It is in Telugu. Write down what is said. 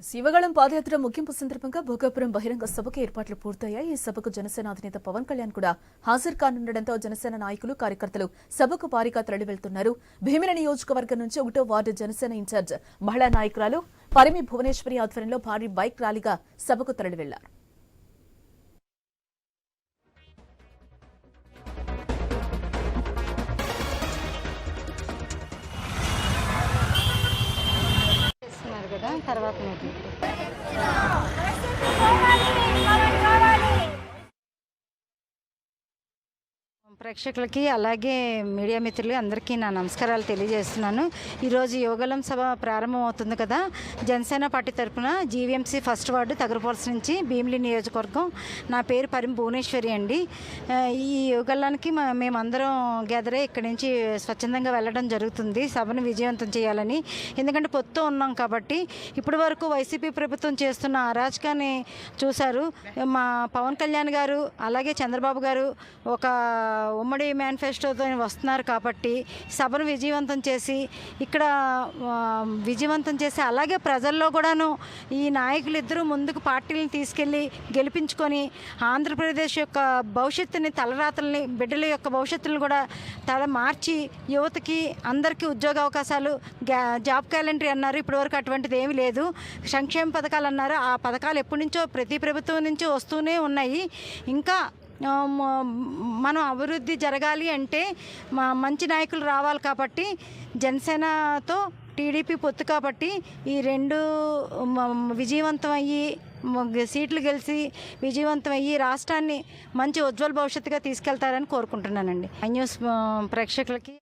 శివగళం పాదయాత్ర ముగింపు సందర్భంగా భోగాపురం బహిరంగ సభకు ఏర్పాట్లు పూర్తయ్యాయి. ఈ సభకు జనసేన అధినేత పవన్ కళ్యాణ్ కూడా హాజరు కానుండటంతో జనసేన నాయకులు కార్యకర్తలు సభకు భారీగా తరలి వెళ్తున్నారు భీమిన నియోజకవర్గం నుంచి ఒకటో వార్డు జనసేన ఇన్ఛార్జ్ మహిళా నాయకురాలు పరిమి భువనేశ్వరి ఆధ్వర్యంలో భారీ బైక్ ర్యాలీగా సభకు తరలి వెళ్ళారు తర్వాత మీటింగ్ ప్రేక్షకులకి అలాగే మీడియా మిత్రులు అందరికీ నా నమస్కారాలు తెలియజేస్తున్నాను. ఈరోజు యోగలం సభ ప్రారంభం అవుతుంది కదా. జనసేన పార్టీ తరఫున జీవీఎంసీ ఫస్ట్ వార్డు తగరపోల్స్ నుంచి భీమిలి నియోజకవర్గం. నా పేరు పరిం భువనేశ్వరి అండి. ఈ యోగలానికి మేమందరం గ్యాదర్ అయ్యి ఇక్కడి నుంచి స్వచ్ఛందంగా వెళ్ళడం జరుగుతుంది. సభను విజయవంతం చేయాలని. ఎందుకంటే పొత్తు ఉన్నాం కాబట్టి ఇప్పటి వరకు వైసీపీ ప్రభుత్వం చేస్తున్న అరాచకాన్ని చూశారు. మా పవన్ కళ్యాణ్ గారు అలాగే చంద్రబాబు గారు ఒక ఉమ్మడి మేనిఫెస్టోతో వస్తున్నారు కాబట్టి సభను విజయవంతం చేసి ఇక్కడ విజయవంతం చేసి అలాగే ప్రజల్లో కూడాను ఈ నాయకులు ఇద్దరు ముందుకు పార్టీలను తీసుకెళ్ళి గెలిపించుకొని ఆంధ్రప్రదేశ్ యొక్క భవిష్యత్తుని తలరాతల్ని బిడ్డల యొక్క భవిష్యత్తుని కూడా తల మార్చి యువతకి అందరికీ ఉద్యోగ అవకాశాలు గ్యా- జాబ్ క్యాలెండరీ అన్నారు. ఇప్పటివరకు అటువంటిది ఏమీ లేదు. సంక్షేమ పథకాలు అన్నారు. ఆ పథకాలు ఎప్పటి నుంచో ప్రతి ప్రభుత్వం నుంచి వస్తూనే ఉన్నాయి. ఇంకా మనం అభివృద్ధి జరగాలి అంటే మా మంచి నాయకులు రావాలి కాబట్టి జనసేనతో టీడీపీ పొత్తు కాబట్టి ఈ రెండు విజయవంతం అయ్యి సీట్లు గెలిచి విజయవంతం అయ్యి రాష్ట్రాన్ని మంచి ఉజ్వల భవిష్యత్తుగా తీసుకెళ్తారని కోరుకుంటున్నానండి. న్యూస్ ప్రేక్షకులకి